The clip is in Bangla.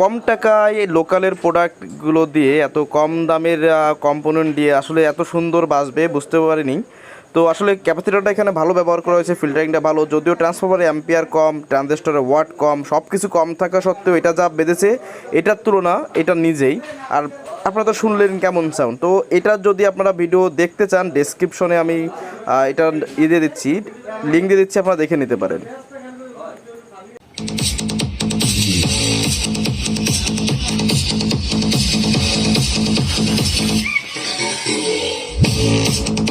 কম টাকায় লোকালের প্রোডাক্টগুলো দিয়ে, এত কম দামের কম্পোনেন্ট দিয়ে আসলে এত সুন্দর বাসবে বুঝতে পারিনি। তো আসলে ক্যাপাসিটারটা এখানে ভালো ব্যবহার করা হয়েছে ফিল্টারিংটা ভালো, যদিও ট্রান্সফরমারে অ্যাম্পিয়ার কম ট্রানজিস্টরের ওয়াট কম সব কিছু কম থাকা সত্ত্বেও এটা যা বেঁধেছে, এটার তুলনা, এটা নিজেই। আর আপনারা তো শুনলেন কেমন সাউন্ড তো এটা যদি আপনারা ভিডিও দেখতে চান ডেসক্রিপশনে আমি এটা ইয়ে দিয়ে দিচ্ছি লিঙ্ক দিয়ে দিচ্ছি, আপনারা দেখে নিতে পারেন। Thank you.